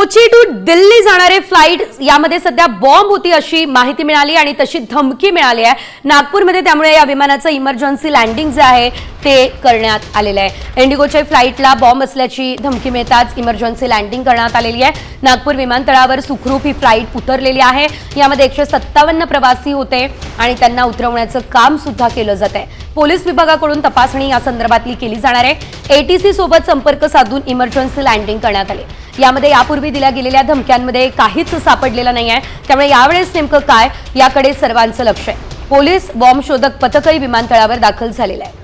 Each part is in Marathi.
कोची टू दिल्ली जाणारे फ्लाईट यामध्ये सध्या बॉम्ब होती अशी माहिती मिळाली आणि तशी धमकी मिळाली आहे. नागपूरमध्ये त्यामुळे या विमानाचं इमर्जन्सी लँडिंग जे आहे ते करण्यात आलेलं आहे. इंडिगोच्या फ्लाईटला बॉम्ब असल्याची धमकी मिळताच इमर्जन्सी लँडिंग करण्यात आलेली आहे. नागपूर विमानतळावर सुखरूप ही फ्लाईट उतरलेली आहे. यामध्ये एकशे सत्तावन्न प्रवासी होते आणि त्यांना उतरवण्याचं काम सुद्धा केलं जात आहे. पोलीस विभागाकडून तपासणी या संदर्भातली केली जाणार आहे. एटीसी सोबत संपर्क साधून इमर्जन्सी लँडिंग करण्यात आले. यामध्ये यापूर्वी दिल्या गेलेल्या धमक्यांमध्ये काहीच सापडलेलं नाही आहे. त्यामुळे यावेळेस नेमकं काय? याकडे सर्वांचं लक्ष आहे. पोलीस बॉम्ब शोधक पथकही विमानतळावर दाखल झालेलं आहे.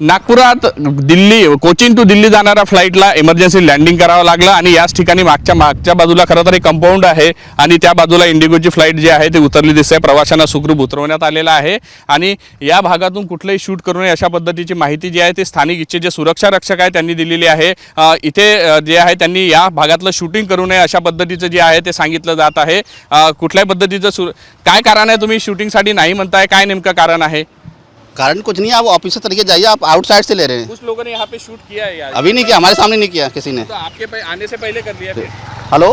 नागपुरात दिल्ली कोचिन टू दिल्ली जाणाऱ्या फ्लाईटला इमर्जन्सी लँडिंग करावं लागलं आणि याच ठिकाणी मागच्या मागच्या बाजूला खरं तर एक कंपाऊंड आहे आणि त्या बाजूला इंडिगोची फ्लाईट जी आहे ती उतरली दिसते. प्रवाशांना सुखरूप उतरवण्यात आलेलं आहे आणि या भागातून कुठलंही शूट करू नये अशा पद्धतीची माहिती जी आहे ती स्थानिक इच्छे जे सुरक्षा रक्षक आहे त्यांनी दिलेली आहे. इथे जे आहे त्यांनी या भागातलं शूटिंग करू नये अशा पद्धतीचं जे आहे ते सांगितलं जात आहे. कुठल्याही पद्धतीचं सु काय कारण आहे तुम्ही शूटिंगसाठी नाही म्हणताय? काय नेमकं कारण आहे? कारण कुछ नहीं आप ऑफिस तरीके जाइए आप आउटसाइड से ले रहे हैं। कुछ लोगों ने यहाँ पे शूट किया है यार। अभी नहीं किया हमारे सामने नहीं किया किसी ने। तो आपके आने से पहिले कर दिया फिर? हेलो?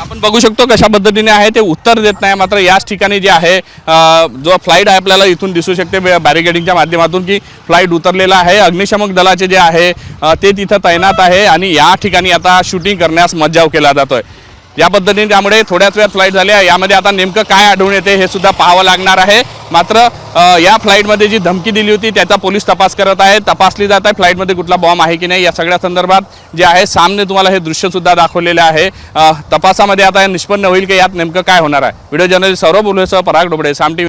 आपण बघू शकतो कशा पद्धतीने आहे ते उत्तर देत नाही मात्र याच ठिकाणी जे आहे अ, जो फ्लाईट आहे आपल्याला इथून दिसू शकते बॅरिकेडिंगच्या माध्यमातून की फ्लाईट उतरलेला आहे. अग्निशमक दलाचे जे आहे अ, ते तिथं तैनात आहे आणि या ठिकाणी आता शूटिंग करण्यास मज्जाव केला जातोय. या पद्धतीने त्यामुळे थोड्याच वेळात फ्लाईट झाली आहे. यामध्ये आता नेमकं काय आढळून येते हे सुद्धा पाहावं लागणार आहे. मात्र या फ्लाईटमध्ये जी धमकी दिली होती त्याचा पोलीस तपास करत आहे तपासली जात आहे फ्लाईटमध्ये कुठला बॉम्ब आहे की नाही या सगळ्या संदर्भात जे आहे सामने तुम्हाला हे दृश्य सुद्धा दाखवलेले आहे. तपासामध्ये आता निष्पन्न होईल की यात नेमकं काय होणार आहे. व्हिडिओ जर्नलिस्ट सौरभ उल्हेसह पराग डोबडे साम टी